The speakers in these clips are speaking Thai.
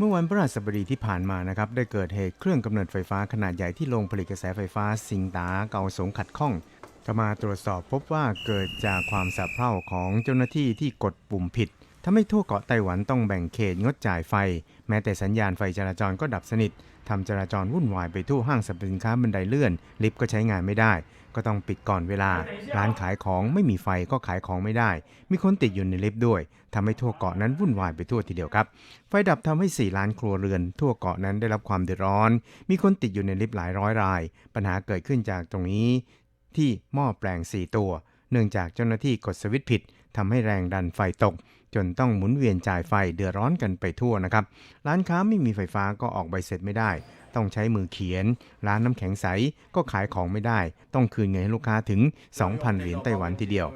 เมื่อวันพฤหัสบดีที่ผ่านมานะครับได้เกิดเหตุเครื่องกำเนิดไฟฟ้าขนาดใหญ่ที่โรงผลิตกระแสไฟฟ้าซิงตาเกาสงขัดข้องก็มาตรวจสอบพบว่าเกิดจากความสะเพร่าของเจ้าหน้าที่ที่กดปุ่มผิด ทำให้ทั่วเกาะไต้หวันต้องแบ่งเขตงดจ่ายไฟ แม้แต่สัญญาณไฟจราจรก็ดับสนิททำจราจรวุ่นวายไปทั่วห้างสรรพสินค้าบันไดเลื่อน ลิฟต์ก็ใช้งานไม่ได้ ก็ต้องปิดก่อนเวลา ร้านขายของไม่มีไฟก็ขายของไม่ได้ มีคนติดอยู่ในลิฟต์ด้วยทำให้ทั่วเกาะนั้นวุ่นวายไปทั่วทีเดียวครับ ไฟดับทำให้ 4 ล้านครัวเรือน ทั่วเกาะนั้นได้รับความเดือดร้อน มีคนติดอยู่ในลิฟต์หลายร้อยราย ปัญหาเกิดขึ้นจากตรงนี้ ที่หม้อแปลง 4 ตัว เนื่องจากเจ้าหน้าที่กดสวิตช์ผิดทำให้แรงดันไฟตก จนต้องหมุนเวียนจ่ายไฟเดือดร้อนกันไปทั่วนะครับ ร้านค้าไม่มีไฟฟ้าก็ออกใบเสร็จไม่ได้ ต้องใช้มือเขียน ร้านน้ำแข็งใสก็ขายของไม่ได้ ต้องคืนเงินให้ลูกค้าถึง 2,000 เหรียญไต้หวันทีเดียว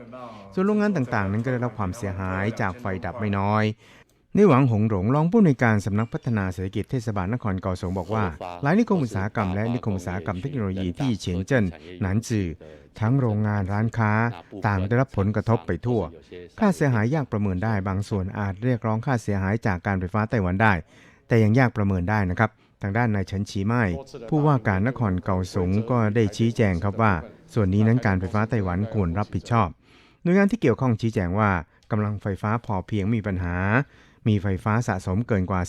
ส่วนโรงงานต่างๆ นั้นก็ได้รับความเสียหายจากไฟดับไม่น้อย นหวังหงหลงรองผู้ในวยการสำนักพัฒนาเศรษฐกิจเทศบาลนครเกาสงบอกว่าหลายนิคมอุตสาหกรรมและนิคมอุตสาหกรรมเทคโนโลยีที่เฉียงเจิ้นหนานจือทั้งโรงงานร้านค้า ต่างได้รับผลกระทบไปทั่ว ค่าเสียหายยากประเมินได้บางส่วนอาจเรียกร้องค่าเสียหายจากการไฟฟ้าไต้หวันได้ แต่ยังยากประเมินได้นะครับ ทางด้านนายเฉินชีไม่ผู้ว่าการนครเกาสงก็ได้ชี้แจงครับว่า ส่วนนี้นั้นการไฟฟ้าไต้หวันควรรับผิดชอบหน่วยงานที่เกี่ยวข้องชี้แจงว่ากำลังไฟฟ้าพอเพียงมีปัญหา มีไฟฟ้าสะสมเกินกว่า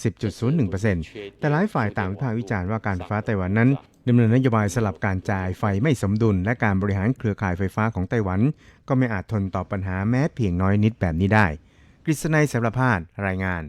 10.01%แต่หลายฝ่ายต่างวิพากษ์วิจารณ์ว่าการไฟฟ้าไต้หวันนั้นดำเนินนโยบายสลับการจ่ายไฟไม่สมดุล และการบริหารเครือข่ายไฟฟ้าของไต้หวัน ก็ไม่อาจทนต่อปัญหาแม้เพียงน้อยนิดแบบนี้ได้ กฤษณัยสารพาดรายงาน